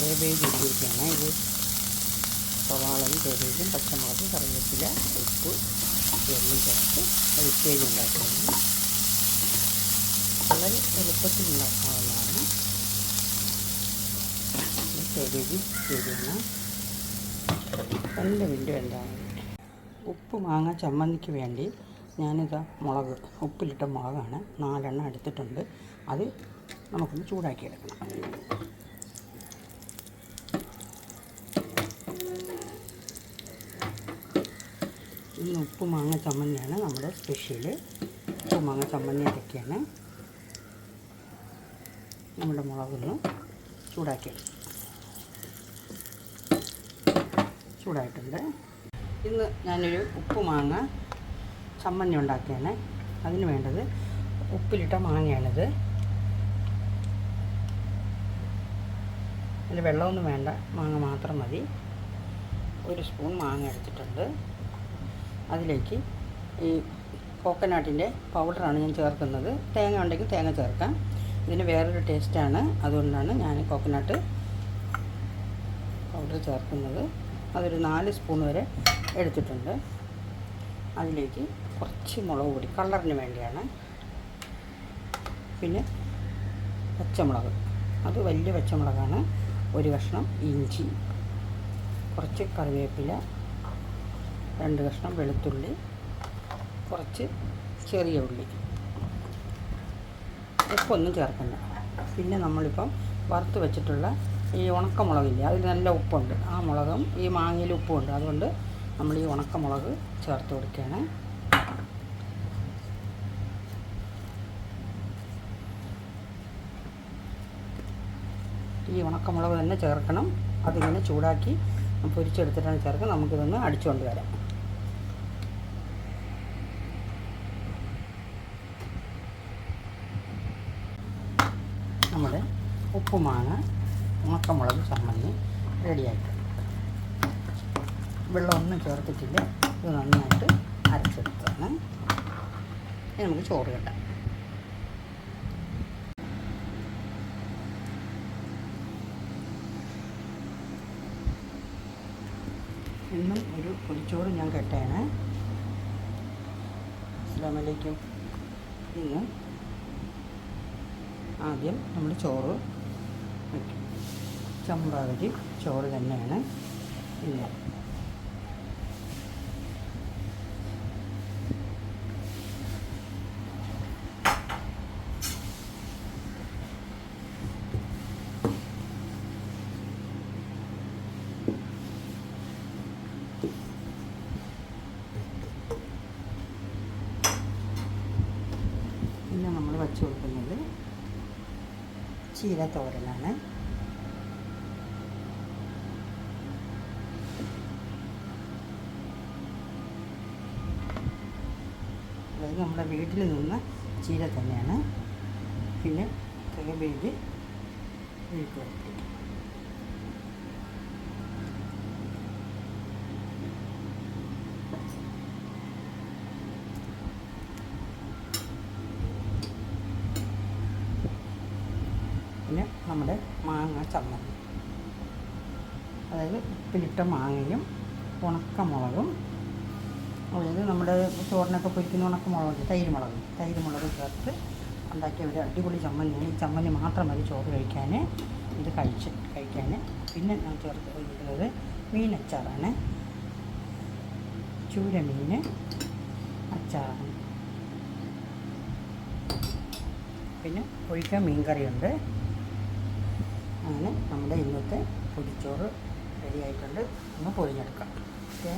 Cabbage ഇട്ടിരിക്കുകയാണ് ഇത് സവാളയും കേബേജും പച്ചമുളക് കറിവേപ്പില ഉപ്പ് എല്ലാം ചേർത്ത് വെജിറ്റേബിൾ ഉണ്ടാക്കുന്നത് വളരെ എളുപ്പത്തിൽ ഉണ്ടാക്കാവുന്നതാണ്. കേബേജ് ചെയ്തിരുന്ന രണ്ട് മിനിറ്റ് വെന്താണ്. ഉപ്പ് മാങ്ങ ചമ്മന്തിക്ക് വേണ്ടി ഞാനിത് മുളക് ഉപ്പിലിട്ട മുളകാണ്. നാലെണ്ണം എടുത്തിട്ടുണ്ട്. അത് നമുക്കൊന്ന് ചൂടാക്കി എടുക്കണം ഇന്ന് ഉപ്പ് മാങ്ങ ചമ്മന്തിയാണ് നമ്മുടെ സ്പെഷ്യൽ ഉപ്പ് മാങ്ങ ചമ്മന്തി ഇതൊക്കെയാണ്. നമ്മുടെ മുളകൊന്ന് ചൂടാക്കി. ചൂടായിട്ടുണ്ട്. ഇന്ന് ഞാനൊരു ഉപ്പ് മാങ്ങ ചമ്മന്തി ഉണ്ടാക്കിയാണ്. അതിന് വേണ്ടത് ഉപ്പിലിട്ട മാങ്ങയാണിത്. അതിൽ വെള്ളമൊന്നും വേണ്ട. മാങ്ങ മാത്രം മതി. ഒരു സ്പൂൺ മാങ്ങ എടുത്തിട്ടുണ്ട്. അതിലേക്ക് ഈ കോക്കനട്ടിന്റെ പൗഡറാണ് ഞാൻ ചേർക്കുന്നത്. തേങ്ങ ഉണ്ടെങ്കിൽ തേങ്ങ ചേർക്കാം. ഇതിന് വേറൊരു ടേസ്റ്റാണ്. അതുകൊണ്ടാണ് ഞാൻ കോക്കനട്ട് പൗഡർ ചേർക്കുന്നത്. അതൊരു നാല് സ്പൂൺ വരെ എടുത്തിട്ടുണ്ട്. അതിലേക്ക് കുറച്ച് മുളക് പൊടി കളറിന് വേണ്ടിയാണ്. പിന്നെ പച്ചമുളക്. അത് വലിയ പച്ചമുളകാണ്. ഒരു കഷ്ണം ഇഞ്ചി. കുറച്ച് കറിവേപ്പില. രണ്ട് കഷ്ണം വെളുത്തുള്ളി കുറച്ച് ചെറിയ ഉള്ളി. ഉപ്പൊന്നും ചേർക്കണ്ട. പിന്നെ നമ്മളിപ്പം വറുത്ത് വെച്ചിട്ടുള്ള ഈ ഉണക്കമുളകില്ലേ അതിൽ നല്ല ഉപ്പുണ്ട്. ആ മുളകും ഈ മാങ്ങയിൽ ഉപ്പുണ്ട്. അതുകൊണ്ട് നമ്മൾ ഈ ഉണക്കമുളക് ചേർത്ത് കൊടുക്കുകയാണ്. ഈ ഉണക്കമുളക് തന്നെ ചേർക്കണം. അതിങ്ങനെ ചൂടാക്കി പൊരിച്ചെടുത്തിട്ടാണ് ചേർക്കുക. നമുക്കിതൊന്ന് അടിച്ചുകൊണ്ട് വരാം. നമ്മുടെ ഉപ്പുമാങ്ങ ഉണക്കമുളക് ചമ്മന്തി റെഡിയായിട്ടുണ്ട് വെള്ളമൊന്നും ചേർത്തിട്ടില്ല. ഇത് നന്നായിട്ട് അരച്ചെടുത്താണ്. ഇനി നമുക്ക് ചോറ് കിട്ടാം ഇന്നും ഒരു പൊടിച്ചോറ് ഞാൻ കെട്ടയാണ് അസ്സാമലൈക്കും ഇന്ന് ആദ്യം നമ്മൾ ചോറ് വയ്ക്കും. ചമ്പാവരി ചോറ് തന്നെയാണ്. പിന്നെ പിന്നെ നമ്മൾ വച്ചു കൊടുക്കുന്നത് ചീര തോരനാണ്. അതായത് നമ്മുടെ വീട്ടിൽ നിന്ന് ചീര തന്നെയാണ്. പിന്നെ കേബേജ് വീട്ടിൽ വരട്ടി പിന്നെ നമ്മുടെ മാങ്ങ ചമ്മന്തി. അതായത് ഉപ്പിലിട്ട മാങ്ങയും ഉണക്കമുളകും അതായത് നമ്മുടെ ചോറിനൊക്കെ പൊരിക്കുന്ന ഉണക്കമുളക് തൈര് മുളക് തൈര് മുളക് ചേർത്ത് ഉണ്ടാക്കിയ ഒരു അടിപൊളി ചമ്മന്തിയാണ്. ഈ ചമ്മന്തി മാത്രം മതി ചോറ് കഴിക്കാൻ ഇത് കഴിച്ച് കഴിക്കാൻ പിന്നെ ഞാൻ ചേർത്ത് കഴിക്കുന്നത് മീനച്ചാറാണ്. ചൂര മീൻ അച്ചാറാണ് പിന്നെ ഒഴിക്കാൻ മീൻ കറിയുണ്ട് അങ്ങനെ നമ്മുടെ ഇന്നത്തെ പൊടിച്ചോറ് റെഡി ആയിട്ടുണ്ട്. ഒന്ന് പൊരിഞ്ഞെടുക്കാം. ഓക്കെ.